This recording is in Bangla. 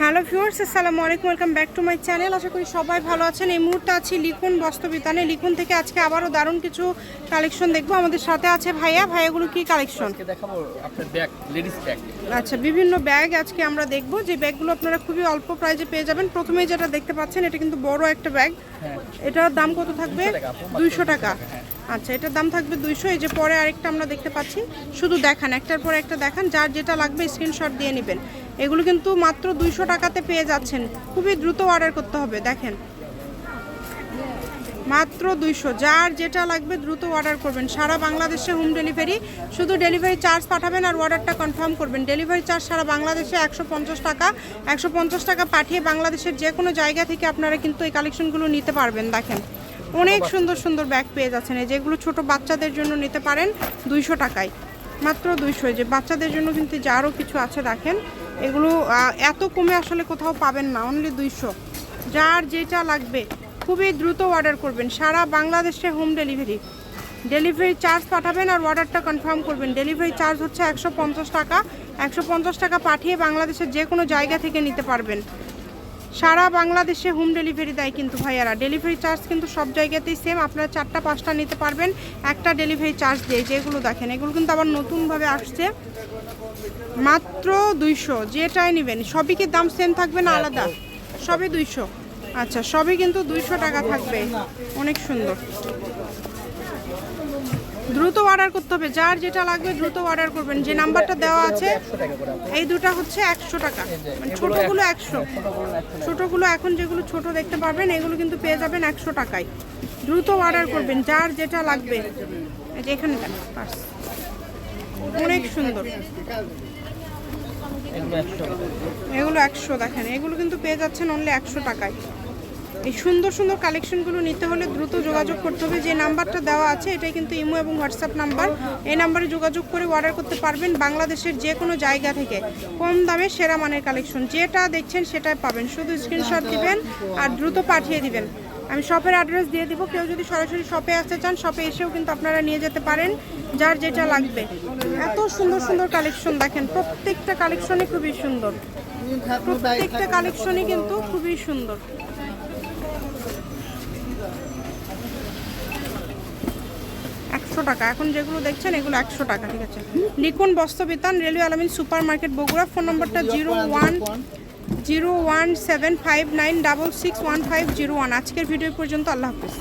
হ্যালো ভিউয়ার্স আসসালামু আলাইকুম welcome back to my channel. আশা করি সবাই ভালো আছেন। এই মুহূর্তে আছি লিখুন বস্ত্রবিতানে লিখুন থেকে আজকে আবারও দারুণ কিছু কালেকশন দেখব। আমাদের সাথে আছে ভাইয়া। ভাইয়াগুলো কি কালেকশন? দেখাবো আপনার ব্যাগ লেডিস ব্যাগ। আচ্ছা বিভিন্ন ব্যাগ আজকে আমরা দেখব। যে ব্যাগগুলো আপনারা খুবই অল্প প্রাইজে পেয়ে যাবেন। প্রথমেই যেটা দেখতে পাচ্ছেন এটা কিন্তু বড় একটা ব্যাগ। হ্যাঁ। এটার দাম কত থাকবে? দুইশো টাকা হ্যাঁ। আচ্ছা এটার দাম থাকবে দুইশো। এই যে পরে আরেকটা আমরা দেখতে পাচ্ছি। শুধু দেখান একটার পর একটা দেখান। যার যেটা লাগবে স্ক্রিনশট দিয়ে নেবেন। এগুলো কিন্তু মাত্র দুইশো টাকাতে পেয়ে যাচ্ছেন। খুবই দ্রুত অর্ডার করতে হবে, দেখেন। মাত্র দুইশো। যার যেটা লাগবে দ্রুত অর্ডার করবেন। সারা বাংলাদেশে হোম ডেলিভারি শুধু ডেলিভারি চার্জ পাঠাবেন আর অর্ডারটা কনফার্ম করবেন। ডেলিভারি চার্জ সারা বাংলাদেশে একশো পঞ্চাশ টাকা, একশো পঞ্চাশ টাকা পাঠিয়ে বাংলাদেশের যে কোনো জায়গা থেকে আপনারা কিন্তু এই কালেকশনগুলো নিতে পারবেন, দেখেন। অনেক সুন্দর সুন্দর ব্যাগ পেয়ে যাচ্ছেন। এই যেগুলো ছোট বাচ্চাদের জন্য নিতে পারেন, দুইশো টাকায়। মাত্র দুইশো। যে বাচ্চাদের জন্য কিন্তু যারও কিছু আছে, দেখেন। এগুলো এত কমে আসলে কোথাও পাবেন না অনলি দুইশো। যার যেটা লাগবে, খুবই দ্রুত অর্ডার করবেন। সারা বাংলাদেশে হোম ডেলিভারি ডেলিভারি চার্জ পাঠাবেন আর অর্ডারটা কনফার্ম করবেন। ডেলিভারি চার্জ হচ্ছে একশো পঞ্চাশ টাকা। একশো পঞ্চাশ টাকা পাঠিয়ে বাংলাদেশের যে কোনো জায়গা থেকে নিতে পারবেন। সারা বাংলাদেশে হোম ডেলিভারি দেয় কিন্তু ভাইয়ারা। ডেলিভারি চার্জ কিন্তু সব জায়গাতেই সেম আপনারা চারটা পাঁচটা নিতে পারবেন। একটা ডেলিভারি চার্জ দিয়ে যেগুলো দেখেন এগুলো কিন্তু আবার নতুনভাবে আসছে। মাত্র দুইশো। যেটাই নেবেন সবই কি দাম সেম থাকবে না আলাদা? সবই দুইশো। আচ্ছা সবই কিন্তু দুইশো টাকা থাকবে। অনেক সুন্দর। দ্রুত অর্ডার করতে হবে। যার যেটা লাগবে দ্রুত অর্ডার করবেন। যে নাম্বারটা দেওয়া আছে, এই দুটো হচ্ছে একশো টাকা। মানে ছোটোগুলো একশো। ছোটোগুলো এখন যেগুলো ছোট দেখতে পারবেন, এগুলো কিন্তু পেয়ে যাবেন একশো টাকায়। দ্রুত অর্ডার করবেন। যার যেটা লাগবে এখানে অনেক সুন্দর। এগুলো একশো দেখেন। এগুলো কিন্তু পেয়ে যাচ্ছেন অনলি একশো টাকায়। এই সুন্দর সুন্দর কালেকশনগুলো নিতে হলে দ্রুত যোগাযোগ করতে হবে। যে নাম্বারটা দেওয়া আছে, এটাই কিন্তু ইমো এবং হোয়াটসঅ্যাপ নাম্বার। এই নাম্বারে যোগাযোগ করে অর্ডার করতে পারবেন বাংলাদেশের যে কোনো জায়গা থেকে। কম দামে সেরা মানের কালেকশন যেটা দেখছেন সেটাই পাবেন। শুধু স্ক্রিনশট দিবেন আর দ্রুত পাঠিয়ে দিবেন। আমি শপের অ্যাড্রেস দিয়ে দিব। কেউ যদি সরাসরি শপে আসতে চান শপে এসেও কিন্তু আপনারা নিয়ে যেতে পারেন, যার যেটা লাগবে। এত সুন্দর সুন্দর কালেকশন দেখেন। প্রত্যেকটা কালেকশনই খুবই সুন্দর। প্রত্যেকটা কালেকশনই কিন্তু খুবই সুন্দর। একশো টাকা। এখন যেগুলো দেখছেন, এগুলো একশো টাকা, ঠিক আছে? লিখুন Bastrabitan, railway Alamin super market Bogura, phone নম্বরটা zero one zero one seven five nine double six one five zero one. আজকের ভিডিও পর্যন্ত, আল্লাহ হাফিজ।